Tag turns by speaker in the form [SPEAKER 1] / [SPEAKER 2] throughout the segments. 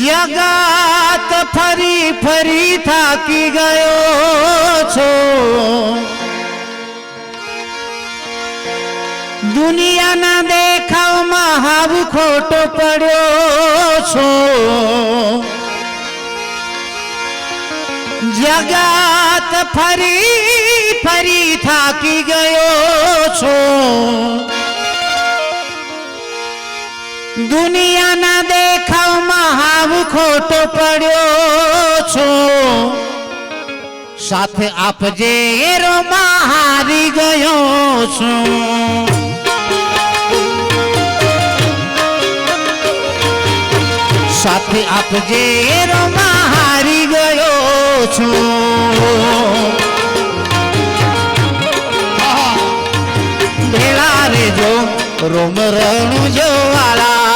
[SPEAKER 1] જગત ફરી ફરી થાકી ગયો છો. દુનિયાના દેખાવમાં હાવ ખોટો પડ્યો છો. જગત ફરી ફરી થાકી ગયો છો. દુનિયાના દેખાવમાં હાવ ખોટો પડ્યો છો. સાથે આપજે એરોમાં હારી ગયો છું. સાથે આપજે એરોમાં હારી ગયો છું. ભેળા રેજો, રોમ રણું જોવાળા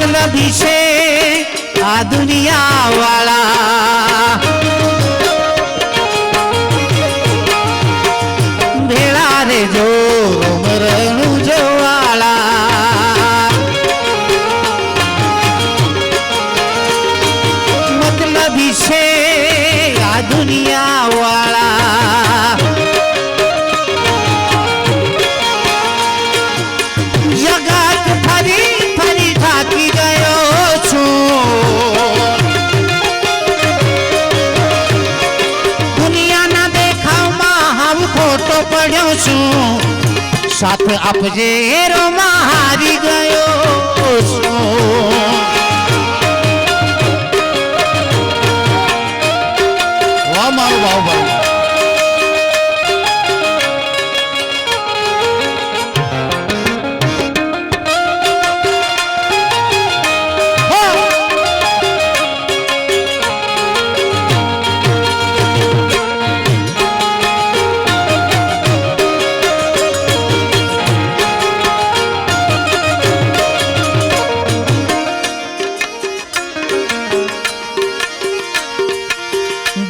[SPEAKER 1] મતલબી છે આ દુનિયા વાળા. છું. સાથ આપજે રો હારી ગયો છું. મારું ભાવ બાહુબલી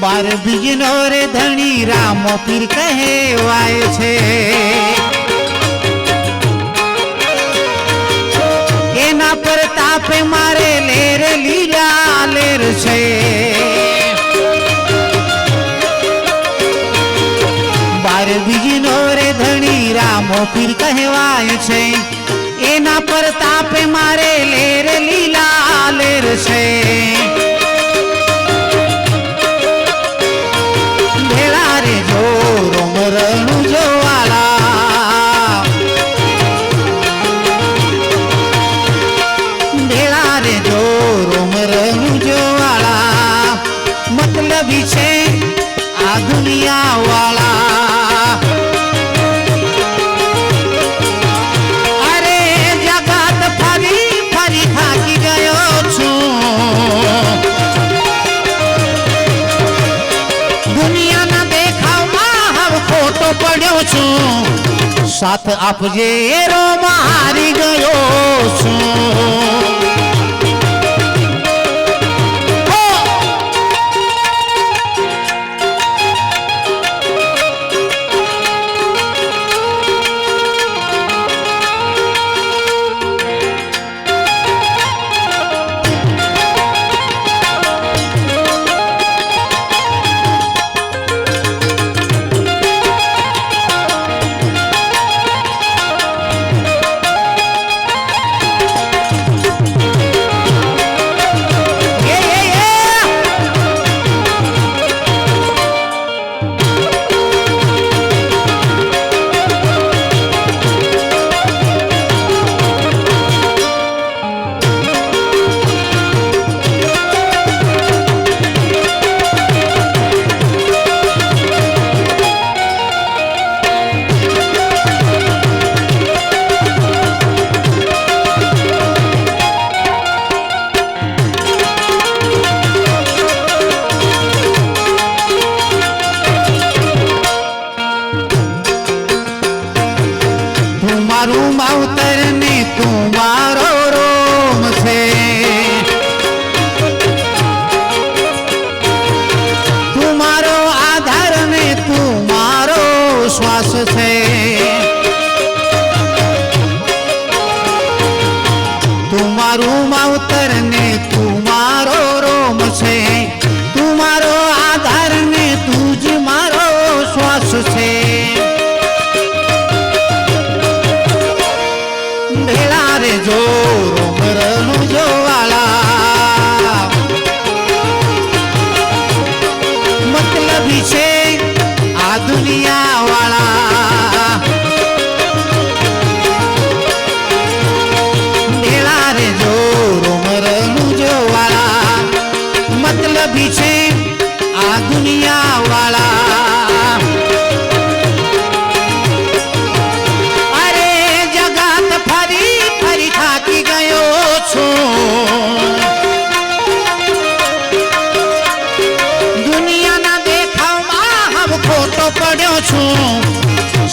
[SPEAKER 1] બાર બીજનો રે ધણી રામો પીર કહેવાય છે. એના પર તાપે મારે લેર લીલા લેર છે. બાર બીજનો રે ધણી રામો પીર કહેવાય છે. એના પર તાપે મારે લેર લીલા લેર છે. સાથ આપજે રો મારી ગયો છું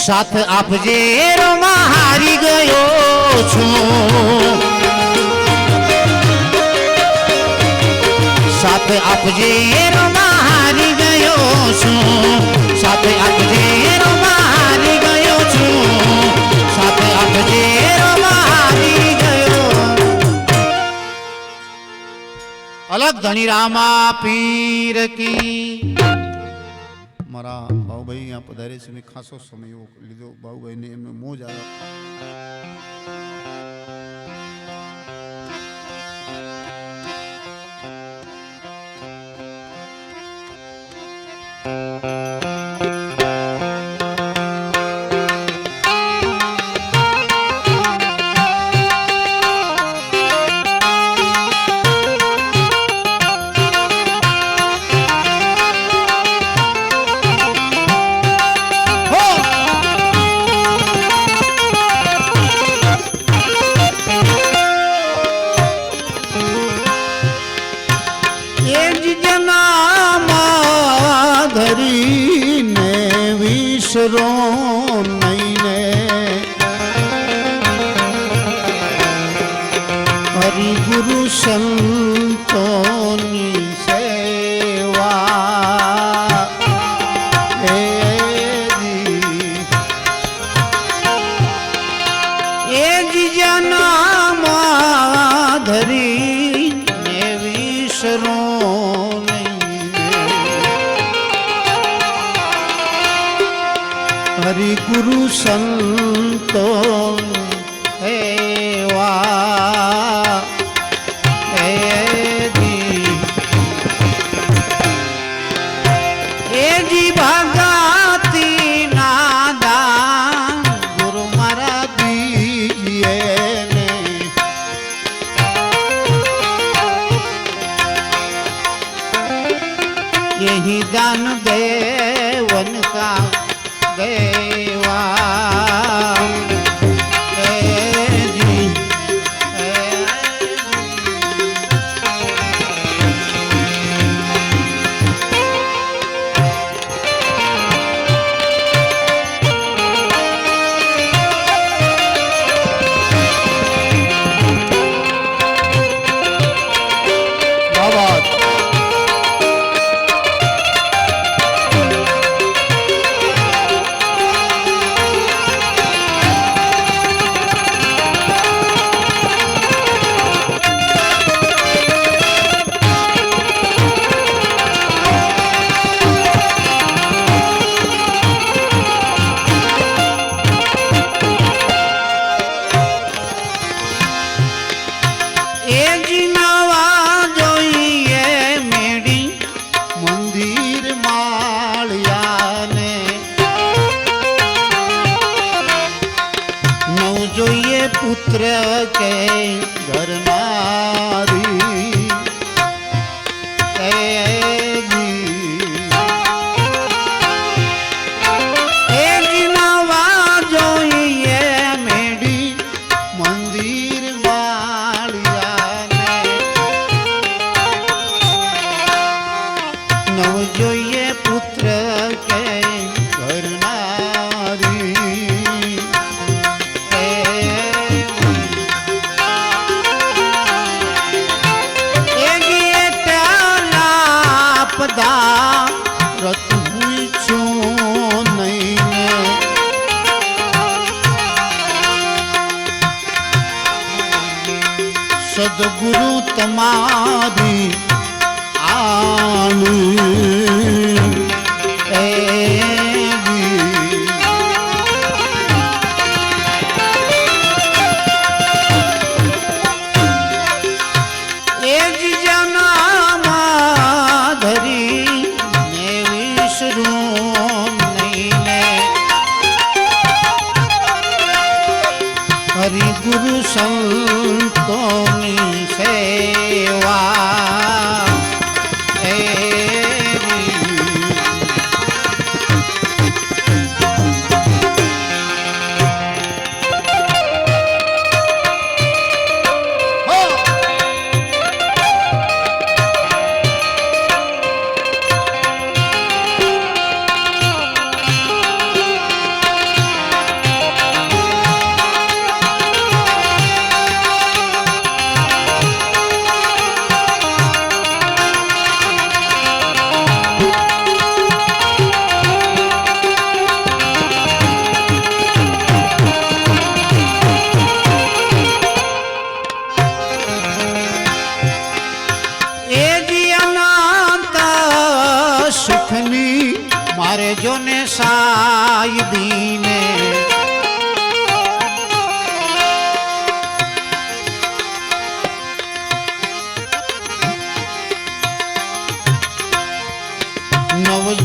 [SPEAKER 1] સાથ આપજે રોમાં હારી ગયો છું. સાથ આપજે રોમાં હારી ગયો છું. સાથ આપજે રોમાં હારી ગયો છું. સાથ આપજે રોમાં હારી ગયો. અલગ ધણી રામા પીર કી.
[SPEAKER 2] મારા ભાઉભાઈ અહીંયા પધારે છે ખાસો સમય લીધો. ભાઉભાઈને એમને મોજ આવ્યો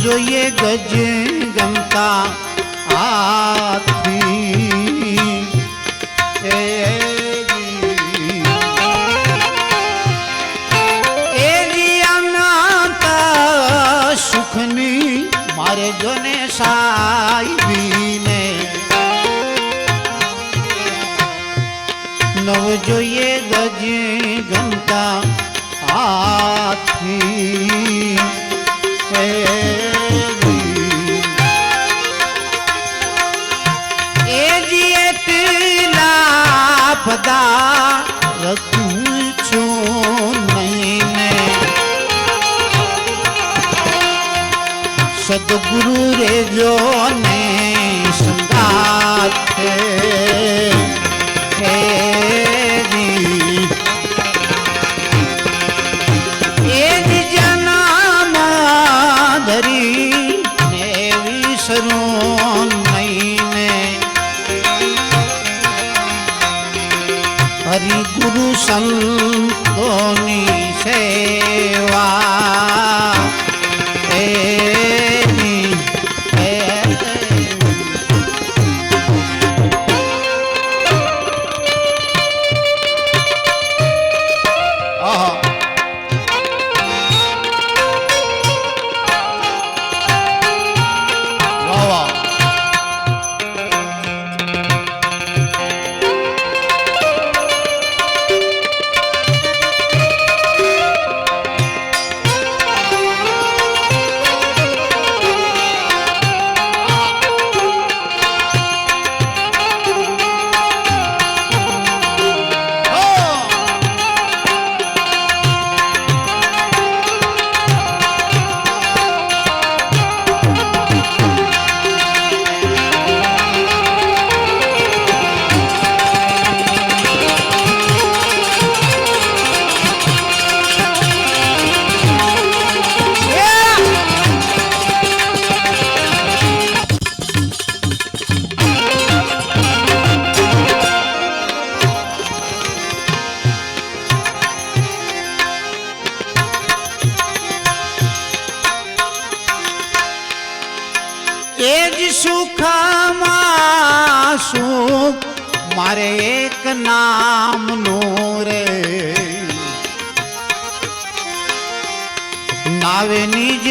[SPEAKER 1] જોઈએ ગજ ગમતા આથી સુખની મારે જોને સાઈ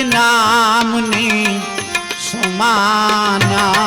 [SPEAKER 1] નામની સમાના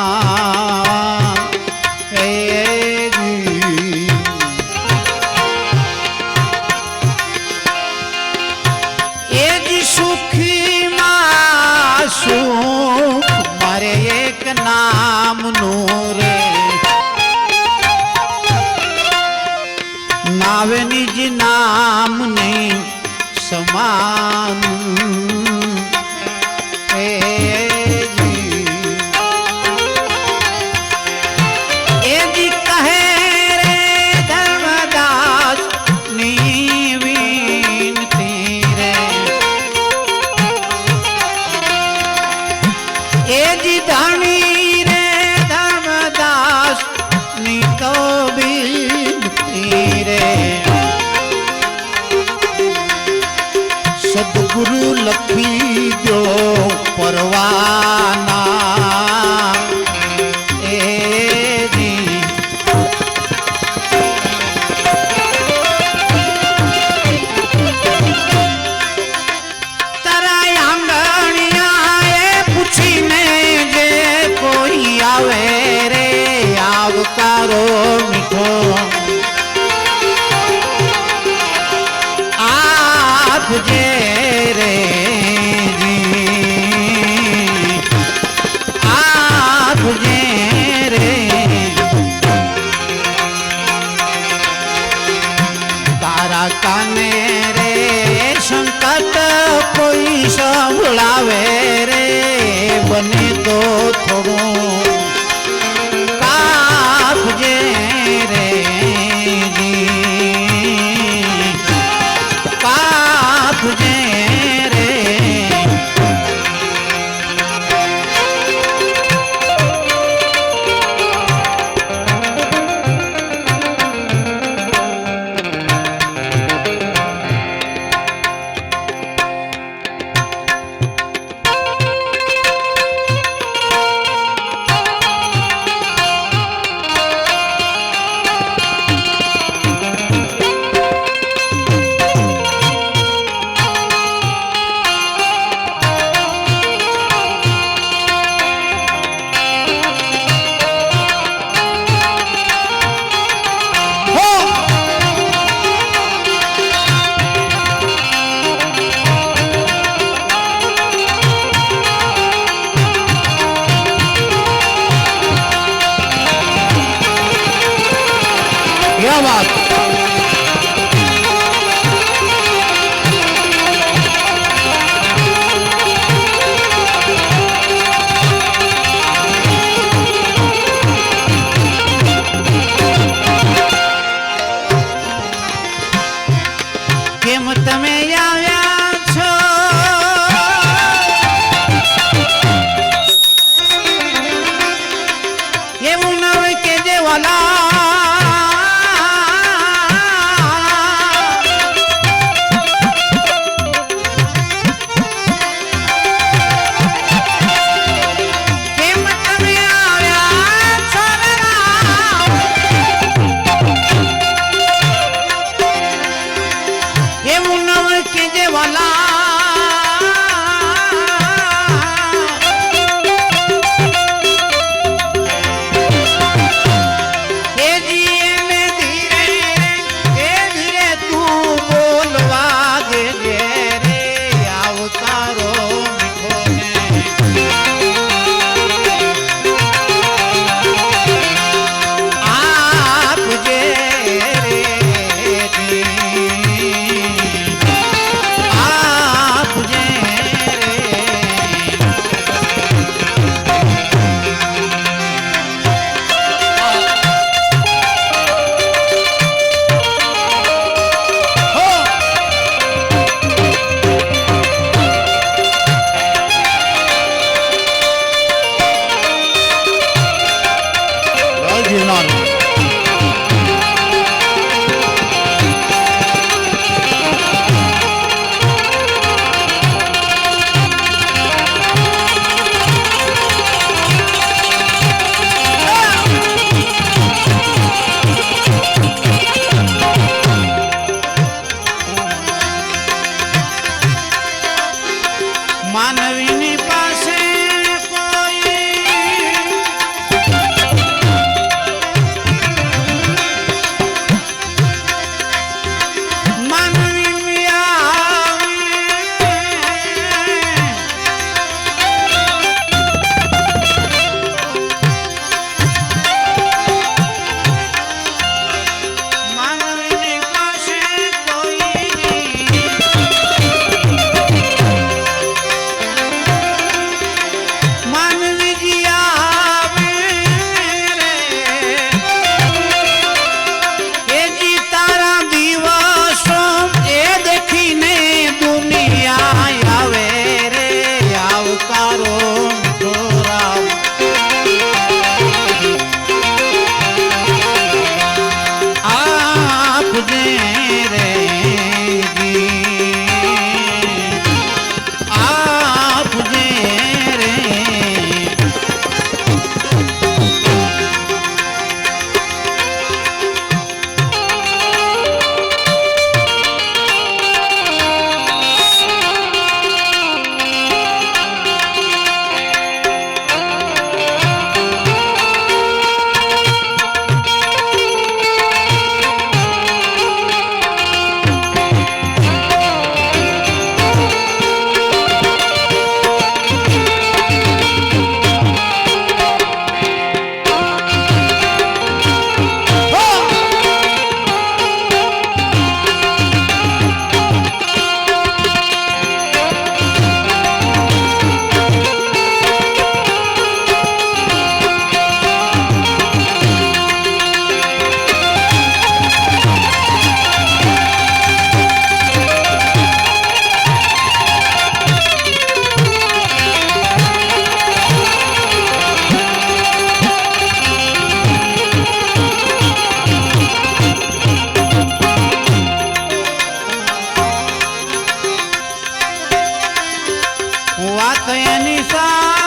[SPEAKER 1] વાત એની
[SPEAKER 2] સા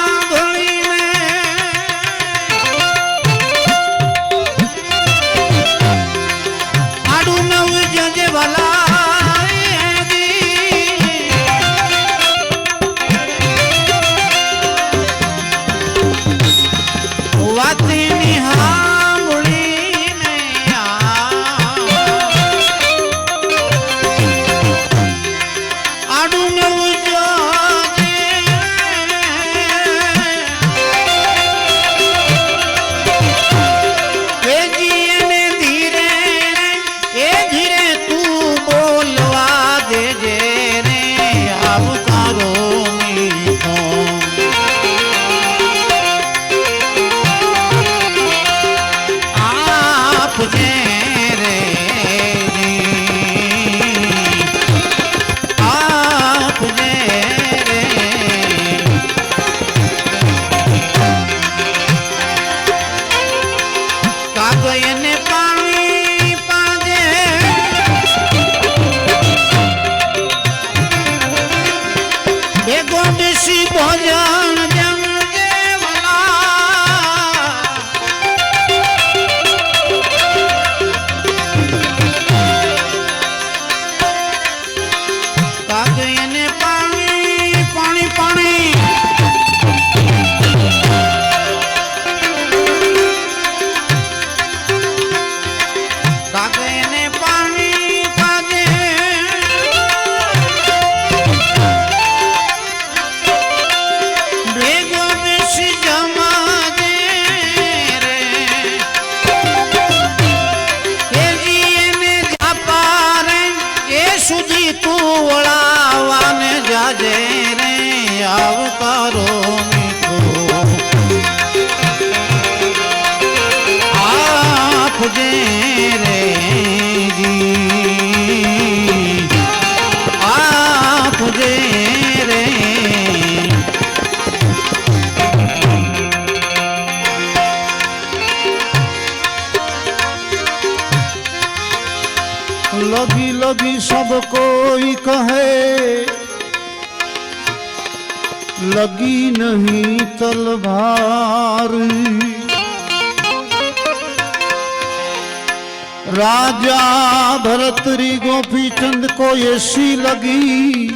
[SPEAKER 2] सब कोई कहे, लगी नहीं तलवार। राजा भरतरी गोपी चंद को ऐसी लगी,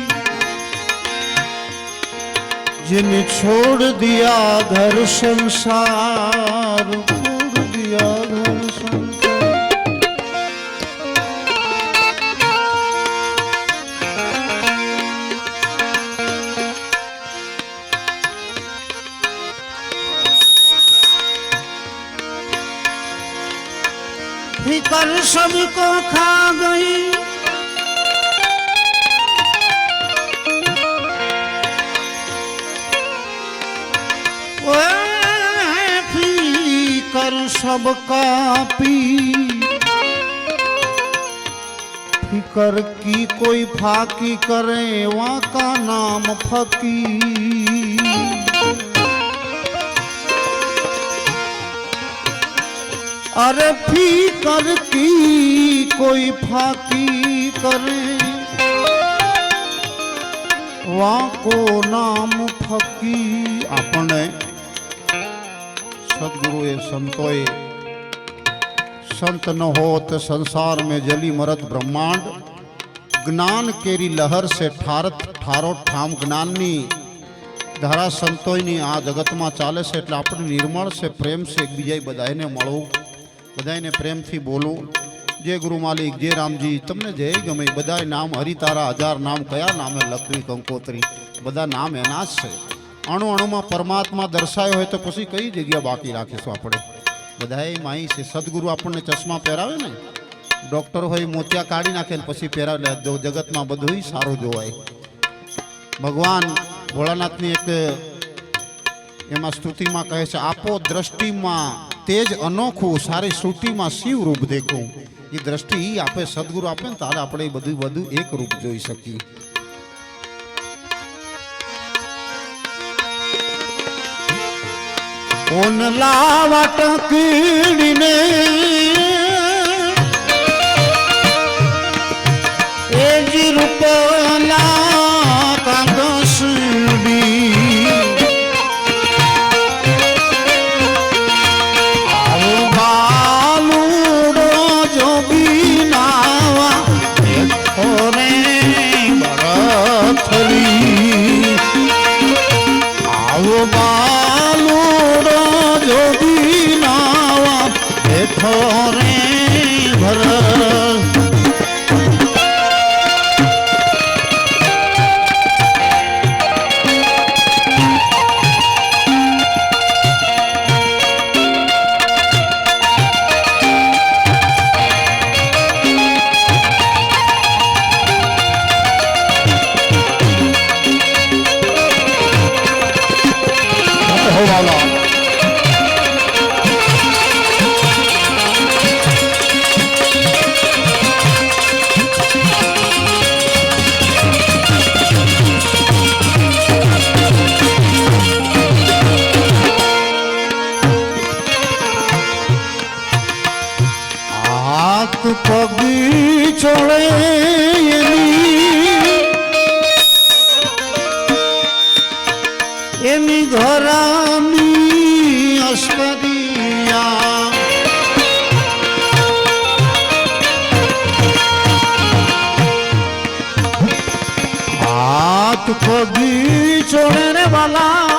[SPEAKER 2] जिन्हें छोड़ दिया घर संसार, छोड़ दिया
[SPEAKER 1] सबको खा गई। फिकर सबका पी।
[SPEAKER 2] फिकर की कोई फाकी करे, वहाँ का नाम फकीर। અરે ફી કરતી કોઈ ફાકી કરે વાંકો નામ ફકી આપણે સદગુરુએ સંતોએ સંત ન હોત સંસાર મેં જલી મરત બ્રહ્માંડ જ્ઞાન કેરી લહર સે ઠારત ઠારો ઠામ જ્ઞાનની ધારા સંતોયની આ જગતમાં ચાલે છે એટલે આપણે નિર્માણ છે પ્રેમ છે એકબીજાએ બધાને મળવું બધાને પ્રેમથી બોલો. જે ગુરુ માલિક, જે રામજી, તમને જય ગમે. બધાય નામ હરિતારા, હજાર નામ, કયા નામે લખવી કંકોત્રી? બધા નામ એના જ છે. અણુ અણુમાં પરમાત્મા દર્શાયો હોય તો પછી કઈ જગ્યા બાકી રાખીશું આપણે? બધાએ માહી છે. સદગુરુ આપણને ચશ્મા પહેરાવે ને? ડૉક્ટર હોય, મોતિયા કાઢી નાખે ને પછી પહેરાવે. જગતમાં બધું સારું જોવાય. ભગવાન ભોળાનાથની એક એમાં સ્તુતિમાં કહે છે, આપો દ્રષ્ટિમાં તેજ અનોખું સારી શ્રુતિમાં શિવ રૂપ દેખું એ દ્રષ્ટિ ઈ આપે સદગુરુ આપે ને તારે આપણે એ બધું બધું એક રૂપ જોઈ શકીએ ઓનલા વાટકીડીને কবি চোরের বালা।